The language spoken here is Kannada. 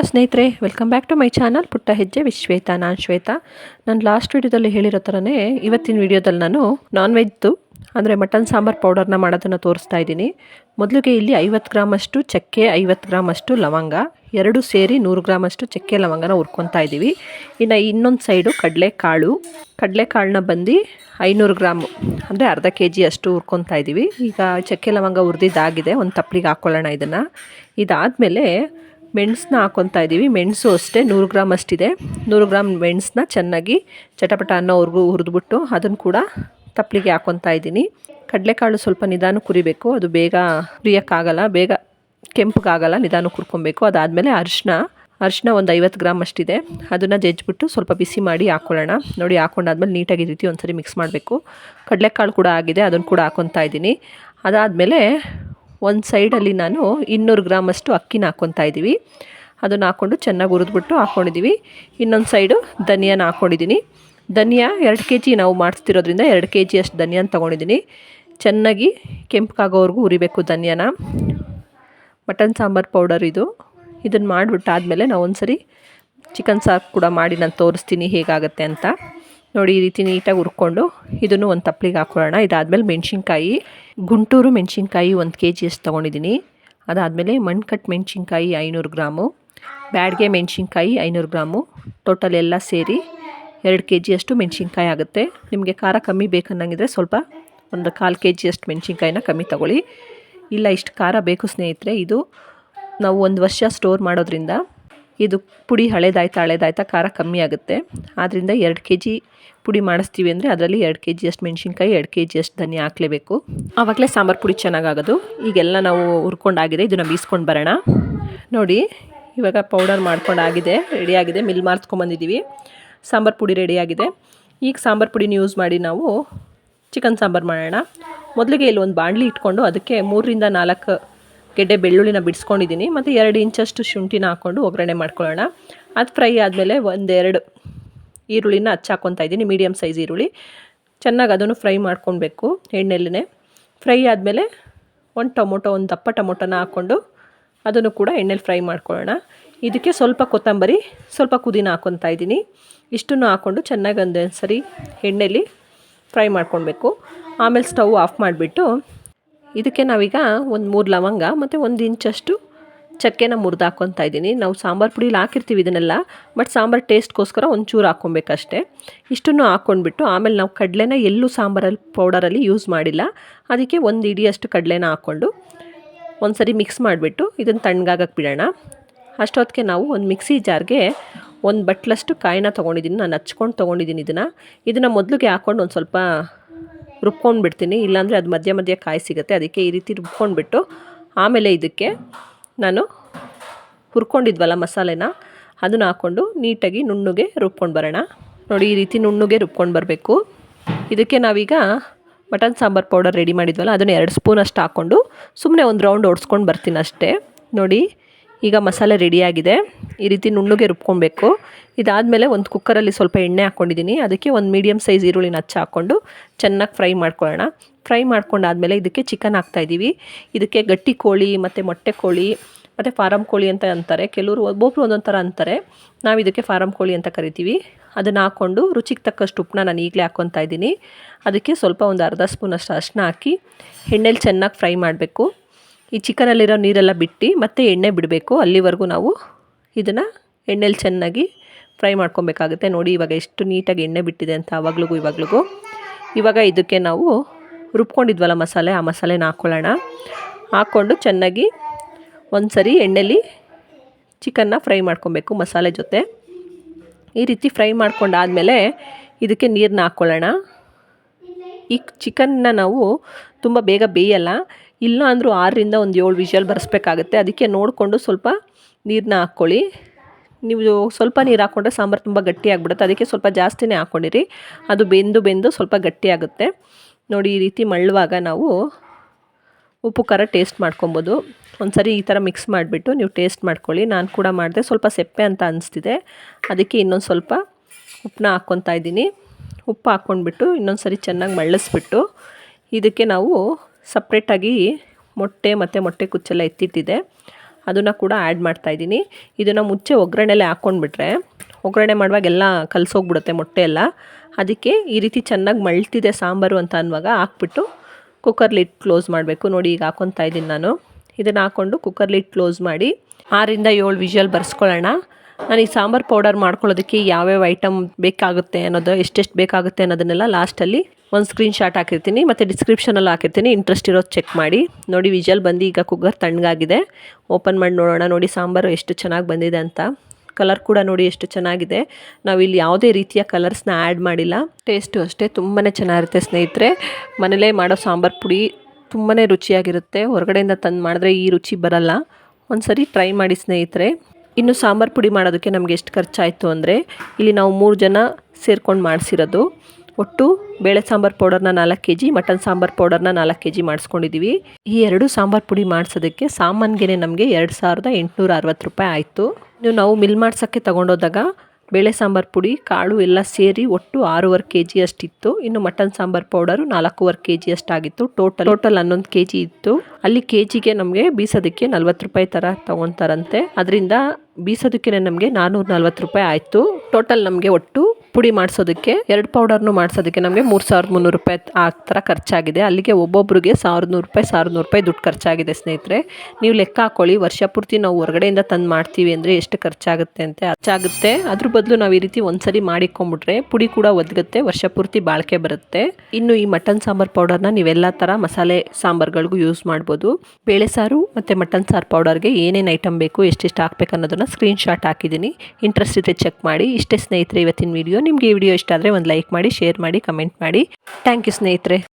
ಹಲೋ ಸ್ನೇಹಿತರೆ welcome back to my channel Putta Hejje Vishweta, ನಾನು ಶ್ವೇತಾ. ನಾನು ಲಾಸ್ಟ್ ವಿಡಿಯೋದಲ್ಲಿ ಹೇಳಿರೋ ಥರನೇ ಇವತ್ತಿನ ವಿಡಿಯೋದಲ್ಲಿ ನಾನು ನಾನ್ ವೆಜ್ದು ಅಂದರೆ ಮಟನ್ ಸಾಂಬಾರ್ ಪೌಡರ್ನ ಮಾಡೋದನ್ನು ತೋರಿಸ್ತಾ ಇದ್ದೀನಿ. ಮೊದಲಿಗೆ ಇಲ್ಲಿ ಐವತ್ತು ಗ್ರಾಮಷ್ಟು ಚಕ್ಕೆ, ಐವತ್ತು ಗ್ರಾಮಷ್ಟು ಲವಂಗ, ಎರಡು ಸೇರಿ ನೂರು ಗ್ರಾಮಷ್ಟು ಚಕ್ಕೆ ಲವಂಗನ ಹುರ್ಕೊತಾ ಇದ್ದೀವಿ. ಇನ್ನು ಇನ್ನೊಂದು ಸೈಡು ಕಡಲೆಕಾಳು. ಕಡಲೆಕಾಳನ್ನ ಬಂದು ಐನೂರು ಗ್ರಾಮು ಅಂದರೆ ಅರ್ಧ ಕೆ ಜಿ ಅಷ್ಟು ಹುರ್ಕೊತಾ ಇದ್ದೀವಿ. ಈಗ ಚಕ್ಕೆ ಲವಂಗ ಹುರಿದಿದ್ದಾಗಿದೆ, ಒಂದು ತಪ್ಪಲಿಗೆ ಹಾಕ್ಕೊಳ್ಳೋಣ ಇದನ್ನು. ಇದಾದಮೇಲೆ ಮೆಣಸನ್ನ ಹಾಕೊತಾ ಇದ್ದೀವಿ. ಮೆಣಸು ಅಷ್ಟೇ, ನೂರು ಗ್ರಾಮ್ ಅಷ್ಟಿದೆ. ನೂರು ಗ್ರಾಮ್ ಮೆಣಸನ್ನ ಚೆನ್ನಾಗಿ ಚಟಪಟ ಅನ್ನೋವರೆಗೂ ಹುರಿದ್ಬಿಟ್ಟು ಅದನ್ನು ಕೂಡ ತಪ್ಪಲಿಗೆ ಹಾಕೊತಾ ಇದ್ದೀನಿ. ಕಡಲೆಕಾಳು ಸ್ವಲ್ಪ ನಿಧಾನ ಕುರಿಬೇಕು. ಅದು ಬೇಗ ಕುರಿಯೋಕ್ಕಾಗಲ್ಲ, ಬೇಗ ಕೆಂಪಗಾಗಲ್ಲ, ನಿಧಾನ ಕುರ್ಕೊಬೇಕು. ಅದಾದಮೇಲೆ ಅರಿಶಿನ ಅರಿಶಿನ ಒಂದು ಐವತ್ತು ಗ್ರಾಮ್ ಅಷ್ಟಿದೆ. ಅದನ್ನು ಜಜ್ಜಿಬಿಟ್ಟು ಸ್ವಲ್ಪ ಬಿಸಿ ಮಾಡಿ ಹಾಕ್ಕೊಳ್ಳೋಣ ನೋಡಿ, ಹಾಕೊಂಡಾದ್ಮೇಲೆ ನೀಟಾಗಿ ರೀತಿ ಒಂದ್ಸರಿ ಮಿಕ್ಸ್ ಮಾಡಬೇಕು. ಕಡಲೆಕಾಳು ಕೂಡ ಆಗಿದೆ, ಅದನ್ನು ಕೂಡ ಹಾಕೊತಾ ಇದ್ದೀನಿ. ಅದಾದಮೇಲೆ ಒಂದು ಸೈಡಲ್ಲಿ ನಾನು ಇನ್ನೂರು ಗ್ರಾಮಷ್ಟು ಅಕ್ಕಿನ ಹಾಕ್ಕೊತಾ ಇದ್ದೀವಿ. ಅದನ್ನು ಹಾಕ್ಕೊಂಡು ಚೆನ್ನಾಗಿ ಹುರಿದ್ಬಿಟ್ಟು ಹಾಕ್ಕೊಂಡಿದ್ದೀವಿ ಇನ್ನೊಂದು ಸೈಡು ಧನಿಯಾನ ಹಾಕ್ಕೊಂಡಿದ್ದೀನಿ ಧನಿಯಾ ಎರಡು ಕೆ ಜಿ ನಾವು ಮಾಡಿಸ್ತಿರೋದ್ರಿಂದ ಎರಡು ಕೆ ಜಿ ಅಷ್ಟು ಧನಿಯಾನ ತೊಗೊಂಡಿದ್ದೀನಿ. ಚೆನ್ನಾಗಿ ಕೆಂಪಗಾಗೋವರೆಗೂ ಹುರಿಬೇಕು ಧನಿಯಾನ. ಮಟನ್ ಸಾಂಬಾರು ಪೌಡರ್ ಇದು. ಇದನ್ನು ಮಾಡಿಬಿಟ್ಟಾದ್ಮೇಲೆ ನಾವು ಒಂದು ಸರಿ ಚಿಕನ್ ಸಾರು ಕೂಡ ಮಾಡಿ ನಾನು ತೋರಿಸ್ತೀನಿ ಹೇಗಾಗುತ್ತೆ ಅಂತ. ನೋಡಿ, ಈ ರೀತಿ ನೀಟಾಗಿ ಹುರ್ಕೊಂಡು ಇದನ್ನು ಒಂದು ತಪ್ಪಲಿಗೆ ಹಾಕೊಳ್ಳೋಣ. ಇದಾದಮೇಲೆ ಮೆಣಸಿನ್ಕಾಯಿ, ಗುಂಟೂರು ಮೆಣಸಿನ್ಕಾಯಿ ಒಂದು ಕೆ ಜಿ ಅಷ್ಟು ತೊಗೊಂಡಿದ್ದೀನಿ. ಅದಾದಮೇಲೆ ಮಣ್ಕಟ್ ಮೆಣಸಿನ್ಕಾಯಿ ಐನೂರು ಗ್ರಾಮು, ಬ್ಯಾಡ್ಗೆ ಮೆಣಸಿನ್ಕಾಯಿ ಐನೂರು ಗ್ರಾಮು, ಟೋಟಲ್ ಎಲ್ಲ ಸೇರಿ ಎರಡು ಕೆ ಜಿಯಷ್ಟು ಮೆಣಸಿನ್ಕಾಯಿ ಆಗುತ್ತೆ. ನಿಮಗೆ ಖಾರ ಕಮ್ಮಿ ಬೇಕನ್ನಂಗಿದ್ರೆ ಸ್ವಲ್ಪ ಒಂದು ಕಾಲು ಕೆ ಜಿಯಷ್ಟು ಮೆಣಸಿನ್ಕಾಯಿನ ಕಮ್ಮಿ ತಗೊಳ್ಳಿ. ಇಲ್ಲ, ಇಷ್ಟು ಖಾರ ಬೇಕು ಸ್ನೇಹಿತರೆ, ಇದು ನಾವು ಒಂದು ವರ್ಷ ಸ್ಟೋರ್ ಮಾಡೋದ್ರಿಂದ ಇದು ಪುಡಿ ಹಳೇದಾಯ್ತಾ ಹಳೇದಾಯ್ತಾ, ಖಾರ ಕಮ್ಮಿ ಆಗುತ್ತೆ. ಆದ್ದರಿಂದ ಎರಡು ಕೆ ಜಿ ಪುಡಿ ಮಾಡಿಸ್ತೀವಿ ಅಂದರೆ ಅದರಲ್ಲಿ ಎರಡು ಕೆ ಜಿಯಷ್ಟು ಮೆಣಸಿನ್ಕಾಯಿ, ಎರಡು ಕೆ ಜಿಯಷ್ಟು ಧನಿಯಾ ಹಾಕಲೇಬೇಕು. ಆವಾಗಲೇ ಸಾಂಬಾರು ಪುಡಿ ಚೆನ್ನಾಗಾಗೋದು. ಈಗೆಲ್ಲ ನಾವು ಹುರ್ಕೊಂಡಾಗಿದೆ, ಇದನ್ನು ಬೀಸ್ಕೊಂಡು ಬರೋಣ. ನೋಡಿ, ಇವಾಗ ಪೌಡರ್ ಮಾಡ್ಕೊಂಡಾಗಿದೆ, ರೆಡಿಯಾಗಿದೆ ಮಿಲ್ ಮಾರ್ಸ್ಕೊಂಬಂದಿದ್ದೀವಿ ಸಾಂಬಾರು ಪುಡಿ ರೆಡಿಯಾಗಿದೆ. ಈಗ ಸಾಂಬಾರು ಪುಡಿನ ಯೂಸ್ ಮಾಡಿ ನಾವು ಚಿಕನ್ ಸಾಂಬಾರು ಮಾಡೋಣ. ಮೊದಲಿಗೆ ಇಲ್ಲಿ ಒಂದು ಬಾಣಲಿ ಇಟ್ಕೊಂಡು ಅದಕ್ಕೆ ಮೂರರಿಂದ ನಾಲ್ಕು ಗೆಡ್ಡೆ ಬೆಳ್ಳುಳ್ಳಿನ ಬಿಡಿಸ್ಕೊಂಡಿದ್ದೀನಿ. ಮತ್ತು ಎರಡು ಇಂಚಷ್ಟು ಶುಂಠಿನ ಹಾಕ್ಕೊಂಡು ಒಗ್ಗರಣೆ ಮಾಡ್ಕೊಳ್ಳೋಣ. ಅದು ಫ್ರೈ ಆದಮೇಲೆ ಒಂದೆರಡು ಈರುಳ್ಳಿನ ಹಚ್ಚಾಕೊತಾ ಇದ್ದೀನಿ ಮೀಡಿಯಮ್ ಸೈಜ್ ಈರುಳ್ಳಿ. ಚೆನ್ನಾಗಿ ಅದನ್ನು ಫ್ರೈ ಮಾಡ್ಕೊಳ್ಬೇಕು ಎಣ್ಣೆಲ್ಲೇ ಫ್ರೈ ಆದಮೇಲೆ ಒಂದು ಟೊಮೊಟೊ, ಒಂದು ದಪ್ಪ ಟೊಮೊಟೊನ ಹಾಕ್ಕೊಂಡು ಅದನ್ನು ಕೂಡ ಎಣ್ಣೆಲಿ ಫ್ರೈ ಮಾಡ್ಕೊಳ್ಳೋಣ. ಇದಕ್ಕೆ ಸ್ವಲ್ಪ ಕೊತ್ತಂಬರಿ, ಸ್ವಲ್ಪ ಕುದಿನ ಹಾಕ್ಕೊತಾ ಇದ್ದೀನಿ. ಇಷ್ಟನ್ನು ಹಾಕ್ಕೊಂಡು ಚೆನ್ನಾಗಿ ಒಂದೊಂದು ಸರಿ ಎಣ್ಣೆಲಿ ಫ್ರೈ ಮಾಡ್ಕೊಳ್ಬೇಕು. ಆಮೇಲೆ ಸ್ಟವ್ ಆಫ್ ಮಾಡಿಬಿಟ್ಟು ಇದಕ್ಕೆ ನಾವೀಗ ಒಂದು ಮೂರು ಲವಂಗ ಮತ್ತು ಒಂದು ಇಂಚಷ್ಟು ಚಕ್ಕೆನ ಮುರಿದು ಹಾಕ್ಕೊತಾ ಇದ್ದೀನಿ. ನಾವು ಸಾಂಬಾರು ಪುಡಿಲಿ ಹಾಕಿರ್ತೀವಿ ಇದನ್ನೆಲ್ಲ ಬಟ್ ಸಾಂಬಾರು ಟೇಸ್ಟ್ಗೋಸ್ಕರ ಒಂಚೂರು ಹಾಕ್ಕೊಬೇಕಷ್ಟೇ ಇಷ್ಟನ್ನು ಹಾಕ್ಕೊಂಡ್ಬಿಟ್ಟು ಆಮೇಲೆ ನಾವು ಕಡಲೆನ ಎಲ್ಲೂ ಸಾಂಬಾರಲ್ಲಿ ಪೌಡರಲ್ಲಿ ಯೂಸ್ ಮಾಡಿಲ್ಲ. ಅದಕ್ಕೆ ಒಂದು ಇಡಿಯಷ್ಟು ಕಡಲೆನ ಹಾಕ್ಕೊಂಡು ಒಂದು ಸರಿ ಮಿಕ್ಸ್ ಮಾಡಿಬಿಟ್ಟು ಇದನ್ನು ತಣ್ಣಗಾಗಕ್ಕೆ ಬಿಡೋಣ. ಅಷ್ಟೊತ್ತಿಗೆ ನಾವು ಒಂದು ಮಿಕ್ಸಿ ಜಾರ್ಗೆ ಒಂದು ಬಟ್ಲಷ್ಟು ಕಾಯಿನ ತೊಗೊಂಡಿದ್ದೀನಿ ನಾನು ಹಚ್ಕೊಂಡು ತೊಗೊಂಡಿದ್ದೀನಿ ಇದನ್ನು. ಇದನ್ನು ಮೊದಲಿಗೆ ಹಾಕ್ಕೊಂಡು ಒಂದು ಸ್ವಲ್ಪ ರುಬ್ಕೊಂಡು ಬಿಡ್ತೀನಿ ಇಲ್ಲಾಂದರೆ ಅದು ಮಧ್ಯ ಮಧ್ಯ ಕಾಯಿ ಸಿಗುತ್ತೆ. ಅದಕ್ಕೆ ಈ ರೀತಿ ರುಬ್ಕೊಂಡ್ಬಿಟ್ಟು ಆಮೇಲೆ ಇದಕ್ಕೆ ನಾನು ಹುರ್ಕೊಂಡಿದ್ವಲ್ಲ ಮಸಾಲೆನ, ಅದನ್ನು ಹಾಕ್ಕೊಂಡು ನೀಟಾಗಿ ನುಣ್ಣುಗೆ ರುಬ್ಕೊಂಡು ಬರೋಣ. ನೋಡಿ, ಈ ರೀತಿ ನುಣ್ಣುಗೆ ರುಬ್ಕೊಂಡು ಬರಬೇಕು. ಇದಕ್ಕೆ ನಾವೀಗ ಮಟನ್ ಸಾಂಬಾರು ಪೌಡರ್ ರೆಡಿ ಮಾಡಿದ್ವಲ್ಲ, ಅದನ್ನು ಎರಡು ಸ್ಪೂನ್ ಅಷ್ಟು ಹಾಕ್ಕೊಂಡು ಸುಮ್ಮನೆ ಒಂದು ರೌಂಡ್ ಓಡಿಸ್ಕೊಂಡು ಬರ್ತೀನಿ ಅಷ್ಟೇ. ನೋಡಿ, ಈಗ ಮಸಾಲೆ ರೆಡಿಯಾಗಿದೆ ಈ ರೀತಿ ನುಣ್ಣಗೆ ರುಬ್ಕೊಬೇಕು. ಇದಾದಮೇಲೆ ಒಂದು ಕುಕ್ಕರಲ್ಲಿ ಸ್ವಲ್ಪ ಎಣ್ಣೆ ಹಾಕ್ಕೊಂಡಿದ್ದೀನಿ. ಅದಕ್ಕೆ ಒಂದು ಮೀಡಿಯಮ್ ಸೈಜ್ ಈರುಳ್ಳಿನ ಹಚ್ಚ ಹಾಕ್ಕೊಂಡು ಚೆನ್ನಾಗಿ ಫ್ರೈ ಮಾಡ್ಕೊಳ್ಳೋಣ. ಫ್ರೈ ಮಾಡ್ಕೊಂಡಾದಮೇಲೆ ಇದಕ್ಕೆ ಚಿಕನ್ ಹಾಕ್ತಾಯಿದ್ದೀವಿ ಇದಕ್ಕೆ ಗಟ್ಟಿ ಕೋಳಿ ಮತ್ತು ಮೊಟ್ಟೆ ಕೋಳಿ ಮತ್ತು ಫಾರಮ್ ಕೋಳಿ ಅಂತ ಅಂತಾರೆ. ಕೆಲವರು ಒಬ್ಬೊಬ್ರು ಒಂದೊಂದು ಥರ ಅಂತಾರೆ. ನಾವು ಇದಕ್ಕೆ ಫಾರಮ್ ಕೋಳಿ ಅಂತ ಕರಿತೀವಿ. ಅದನ್ನು ಹಾಕ್ಕೊಂಡು ರುಚಿಗೆ ತಕ್ಕಷ್ಟು ಉಪ್ಪನ್ನ ನಾನು ಈಗಲೇ ಹಾಕ್ಕೊತಾ ಇದ್ದೀನಿ. ಅದಕ್ಕೆ ಸ್ವಲ್ಪ ಒಂದು ಅರ್ಧ ಸ್ಪೂನಷ್ಟು ಅರ್ಶನ ಹಾಕಿ ಎಣ್ಣೆಲಿ ಚೆನ್ನಾಗಿ ಫ್ರೈ ಮಾಡಬೇಕು. ಈ ಚಿಕನಲ್ಲಿರೋ ನೀರೆಲ್ಲ ಬಿಟ್ಟು ಮತ್ತೆ ಎಣ್ಣೆ ಬಿಡಬೇಕು. ಅಲ್ಲಿವರೆಗೂ ನಾವು ಇದನ್ನು ಎಣ್ಣೆಲಿ ಚೆನ್ನಾಗಿ ಫ್ರೈ ಮಾಡ್ಕೊಬೇಕಾಗುತ್ತೆ. ನೋಡಿ ಇವಾಗ ಎಷ್ಟು ನೀಟಾಗಿ ಎಣ್ಣೆ ಬಿಟ್ಟಿದೆ ಅಂತ ಆವಾಗ್ಲಿಗೂ ಇವಾಗ್ಲಿಗೂ. ಇವಾಗ ಇದಕ್ಕೆ ನಾವು ರುಬ್ಕೊಂಡಿದ್ವಲ್ಲ ಮಸಾಲೆ, ಆ ಮಸಾಲೆನ ಹಾಕ್ಕೊಳ್ಳೋಣ ಹಾಕ್ಕೊಂಡು ಚೆನ್ನಾಗಿ ಒಂದು ಸರಿ ಎಣ್ಣೆಲಿ ಚಿಕನ್ನ ಫ್ರೈ ಮಾಡ್ಕೊಬೇಕು ಮಸಾಲೆ ಜೊತೆ. ಈ ರೀತಿ ಫ್ರೈ ಮಾಡ್ಕೊಂಡಾದಮೇಲೆ ಇದಕ್ಕೆ ನೀರನ್ನ ಹಾಕ್ಕೊಳ್ಳೋಣ ಈ ಚಿಕನ್ನ ನಾವು ತುಂಬ ಬೇಗ ಬೇಯಲ್ಲ ಇಲ್ಲ ಅಂದರೂ ಆರರಿಂದ ಒಂದು ಏಳು ವಿಷಲ್ ಬರೆಸ್ಬೇಕಾಗುತ್ತೆ. ಅದಕ್ಕೆ ನೋಡಿಕೊಂಡು ಸ್ವಲ್ಪ ನೀರನ್ನ ಹಾಕ್ಕೊಳ್ಳಿ. ನೀವು ಸ್ವಲ್ಪ ನೀರು ಹಾಕ್ಕೊಂಡ್ರೆ ಸಾಂಬಾರು ತುಂಬ ಗಟ್ಟಿಯಾಗ್ಬಿಡುತ್ತೆ ಅದಕ್ಕೆ ಸ್ವಲ್ಪ ಜಾಸ್ತಿನೇ ಹಾಕ್ಕೊಂಡಿರಿ ಅದು ಬೆಂದು ಬೆಂದು ಸ್ವಲ್ಪ ಗಟ್ಟಿಯಾಗುತ್ತೆ ನೋಡಿ, ಈ ರೀತಿ ಮಳ್ಳುವಾಗ ನಾವು ಉಪ್ಪು, ಖಾರ ಟೇಸ್ಟ್ ಮಾಡ್ಕೊಬೋದು. ಒಂದು ಸರಿ ಈ ಥರ ಮಿಕ್ಸ್ ಮಾಡಿಬಿಟ್ಟು ನೀವು ಟೇಸ್ಟ್ ಮಾಡ್ಕೊಳ್ಳಿ. ನಾನು ಕೂಡ ಮಾಡಿದೆ. ಸ್ವಲ್ಪ ಸೆಪ್ಪೆ ಅಂತ ಅನಿಸ್ತಿದೆ. ಅದಕ್ಕೆ ಇನ್ನೊಂದು ಸ್ವಲ್ಪ ಉಪ್ಪನ್ನ ಹಾಕ್ಕೊತಾ ಇದ್ದೀನಿ. ಉಪ್ಪು ಹಾಕ್ಕೊಂಡ್ಬಿಟ್ಟು ಇನ್ನೊಂದು ಸರಿ ಚೆನ್ನಾಗಿ ಮಳ್ಳಿಸ್ಬಿಟ್ಟು ಇದಕ್ಕೆ ನಾವು ಸಪ್ರೇಟಾಗಿ ಮೊಟ್ಟೆ ಮತ್ತು ಮೊಟ್ಟೆ ಕುಚ್ಚೆಲ್ಲ ಎತ್ತಿಟ್ಟಿದೆ. ಅದನ್ನು ಕೂಡ ಆ್ಯಡ್ ಮಾಡ್ತಾ ಇದ್ದೀನಿ. ಇದನ್ನು ಮುಚ್ಚೆ ಒಗ್ಗರಣೆಲೆ ಹಾಕ್ಕೊಂಡ್ಬಿಟ್ರೆ ಒಗ್ಗರಣೆ ಮಾಡುವಾಗ ಎಲ್ಲ ಕಲಸೋಗ್ಬಿಡುತ್ತೆ ಮೊಟ್ಟೆ ಎಲ್ಲ. ಅದಕ್ಕೆ ಈ ರೀತಿ ಚೆನ್ನಾಗಿ ಮಳ್ತಿದೆ ಸಾಂಬಾರು ಅಂತ ಅನ್ನುವಾಗ ಹಾಕ್ಬಿಟ್ಟು ಕುಕ್ಕರ್ ಲಿಡ್ ಕ್ಲೋಸ್ ಮಾಡಬೇಕು. ನೋಡಿ ಈಗ ಹಾಕ್ಕೊತಾ ಇದ್ದೀನಿ ನಾನು. ಇದನ್ನು ಹಾಕ್ಕೊಂಡು ಕುಕ್ಕರ್ ಲಿಡ್ ಕ್ಲೋಸ್ ಮಾಡಿ ಆರಿಂದ ಏಳು ವಿಷಲ್ ಬರ್ಸ್ಕೊಳ್ಳೋಣ. ನಾನು ಈ ಸಾಂಬಾರು ಪೌಡರ್ ಮಾಡ್ಕೊಳ್ಳೋದಕ್ಕೆ ಯಾವ್ಯಾವ ಐಟಮ್ ಬೇಕಾಗುತ್ತೆ ಅನ್ನೋದು, ಎಷ್ಟೆಷ್ಟು ಬೇಕಾಗುತ್ತೆ ಅನ್ನೋದನ್ನೆಲ್ಲ ಲಾಸ್ಟಲ್ಲಿ ಒಂದು ಸ್ಕ್ರೀನ್ ಶಾಟ್ ಹಾಕಿರ್ತೀನಿ, ಮತ್ತು ಡಿಸ್ಕ್ರಿಪ್ಷನಲ್ಲಿ ಹಾಕಿರ್ತೀನಿ. ಇಂಟ್ರೆಸ್ಟ್ ಇರೋದು ಚೆಕ್ ಮಾಡಿ. ನೋಡಿ ವಿಜಲ್ ಬಂದು ಈಗ ಕುಕ್ಕರ್ ತಣ್ಣಗಾಗಿದೆ. ಓಪನ್ ಮಾಡಿ ನೋಡೋಣ. ನೋಡಿ, ಸಾಂಬಾರು ಎಷ್ಟು ಚೆನ್ನಾಗಿ ಬಂದಿದೆ ಅಂತ. ಕಲರ್ ಕೂಡ ನೋಡಿ ಎಷ್ಟು ಚೆನ್ನಾಗಿದೆ. ನಾವಿಲ್ಲಿ ಯಾವುದೇ ರೀತಿಯ ಕಲರ್ಸ್ನ ಆ್ಯಡ್ ಮಾಡಿಲ್ಲ. ಟೇಸ್ಟು ಅಷ್ಟೇ. ತುಂಬಾ ಚೆನ್ನಾಗಿರುತ್ತೆ ಸ್ನೇಹಿತರೆ. ಮನೇಲೇ ಮಾಡೋ ಸಾಂಬಾರು ಪುಡಿ ತುಂಬಾ ರುಚಿಯಾಗಿರುತ್ತೆ. ಹೊರಗಡೆಯಿಂದ ತಂದು ಮಾಡಿದ್ರೆ ಈ ರುಚಿ ಬರಲ್ಲ. ಒಂದು ಸರಿ ಟ್ರೈ ಮಾಡಿ ಸ್ನೇಹಿತರೆ. ಇನ್ನು ಸಾಂಬಾರು ಪುಡಿ ಮಾಡೋದಕ್ಕೆ ನಮಗೆ ಎಷ್ಟು ಖರ್ಚಾಯಿತು ಅಂದರೆ, ಇಲ್ಲಿ ನಾವು ಮೂರು ಜನ ಸೇರ್ಕೊಂಡು ಮಾಡಿಸಿರೋದು. ಒಟ್ಟು ಬೇಳೆ ಸಾಂಬಾರು ಪೌಡರ್ನ ನಾಲ್ಕು ಕೆ ಜಿ ಮಟನ್ ಸಾಂಬಾರು ಪೌಡರ್ನ ನಾಲ್ಕು ಕೆ ಜಿ ಮಾಡಿಸ್ಕೊಂಡಿದ್ದೀವಿ ಈ ಎರಡು ಸಾಂಬಾರು ಪುಡಿ ಮಾಡಿಸೋದಕ್ಕೆ ಸಾಮಾನ್ಗೆ ನಮಗೆ ಎರಡು ಸಾವಿರದ ಎಂಟುನೂರ ಅರವತ್ತು ರೂಪಾಯಿ ಆಯಿತು. ನೀವು ನಾವು ಮಿಲ್ ಮಾಡ್ಸೋಕ್ಕೆ ತೊಗೊಂಡೋದಾಗ ಬೇಳೆ ಸಾಂಬಾರು ಪುಡಿ, ಕಾಳು ಎಲ್ಲ ಸೇರಿ ಒಟ್ಟು ಆರೂವರೆ ಕೆ ಜಿ ಅಷ್ಟಿತ್ತು ಇನ್ನು ಮಟನ್ ಸಾಂಬಾರು ಪೌಡರು ನಾಲ್ಕೂವರೆ ಕೆ ಜಿ ಅಷ್ಟಾಗಿತ್ತು ಟೋಟಲ್ ಟೋಟಲ್ ಹನ್ನೊಂದು ಕೆ ಜಿ ಇತ್ತು. ಅಲ್ಲಿ ಕೆ ಜಿಗೆ ನಮಗೆ ಬೀಸೋದಕ್ಕೆ ನಲ್ವತ್ತು ರೂಪಾಯಿ ಥರ ತೊಗೊತಾರಂತೆ ಅದರಿಂದ ಬೀಸೋದಕ್ಕೆ ನಮಗೆ ನಾನ್ನೂರ ನಲ್ವತ್ತು ರೂಪಾಯಿ ಆಯಿತು. ಟೋಟಲ್ ನಮಗೆ ಒಟ್ಟು ಪುಡಿ ಮಾಡಿಸೋದಕ್ಕೆ, ಎರಡು ಪೌಡರ್ನು ಮಾಡಿಸೋದಕ್ಕೆ ನಮಗೆ ಮೂರು ಸಾವಿರದ ಮುನ್ನೂರು ರೂಪಾಯಿ ಆ ಥರ ಖರ್ಚಾಗಿದೆ. ಅಲ್ಲಿಗೆ ಒಬ್ಬೊಬ್ಬರಿಗೆ ಸಾವಿರದ ನೂರು ರೂಪಾಯಿ, ಸಾವಿರದ ನೂರು ರೂಪಾಯಿ ದುಡ್ಡು ಖರ್ಚಾಗಿದೆ ಸ್ನೇಹಿತರೆ. ನೀವು ಲೆಕ್ಕ ಹಾಕೊಳ್ಳಿ, ವರ್ಷ ಪೂರ್ತಿ ನಾವು ಹೊರಗಡೆಯಿಂದ ತಂದು ಮಾಡ್ತೀವಿ ಅಂದರೆ ಎಷ್ಟು ಖರ್ಚಾಗುತ್ತೆ ಅಂತ. ಖರ್ಚಾಗುತ್ತೆ. ಅದ್ರ ಬದಲು ನಾವು ಈ ರೀತಿ ಒಂದ್ಸರಿ ಮಾಡಿಕೊಂಡ್ಬಿಟ್ರೆ ಪುಡಿ ಕೂಡ ಒದಗುತ್ತೆ, ವರ್ಷ ಪೂರ್ತಿ ಬಾಳಿಕೆ ಬರುತ್ತೆ. ಇನ್ನು ಈ ಮಟನ್ ಸಾಂಬಾರ್ ಪೌಡರ್ನ ನೀವೆಲ್ಲ ಥರ ಮಸಾಲೆ ಸಾಂಬಾರ್ಗಳಿಗೂ ಯೂಸ್ ಮಾಡ್ಬೋದು. ಬೇಳೆ ಸಾರು ಮತ್ತು ಮಟನ್ ಸಾರು ಪೌಡರ್ಗೆ ಏನೇನು ಐಟಮ್ ಬೇಕು ಎಷ್ಟೆಷ್ಟು ಹಾಕ್ಬೇಕು ಅನ್ನೋದನ್ನು ಸ್ಕ್ರೀನ್ ಶಾಟ್ ಹಾಕಿದ್ದೀನಿ. ಇಂಟ್ರೆಸ್ಟ್ ಇದ್ದರೆ ಚೆಕ್ ಮಾಡಿ. ಇಷ್ಟೇ ಸ್ನೇಹಿತರೆ ಇವತ್ತಿನ ವಿಡಿಯೋ ನಿಮಗೆ ಈ ವಿಡಿಯೋ ಇಷ್ಟ ಆದರೆ ಒಂದು ಲೈಕ್ ಮಾಡಿ, ಶೇರ್ ಮಾಡಿ, ಕಮೆಂಟ್ ಮಾಡಿ. ಥ್ಯಾಂಕ್ ಯು ಸ್ನೇಹಿತರೆ.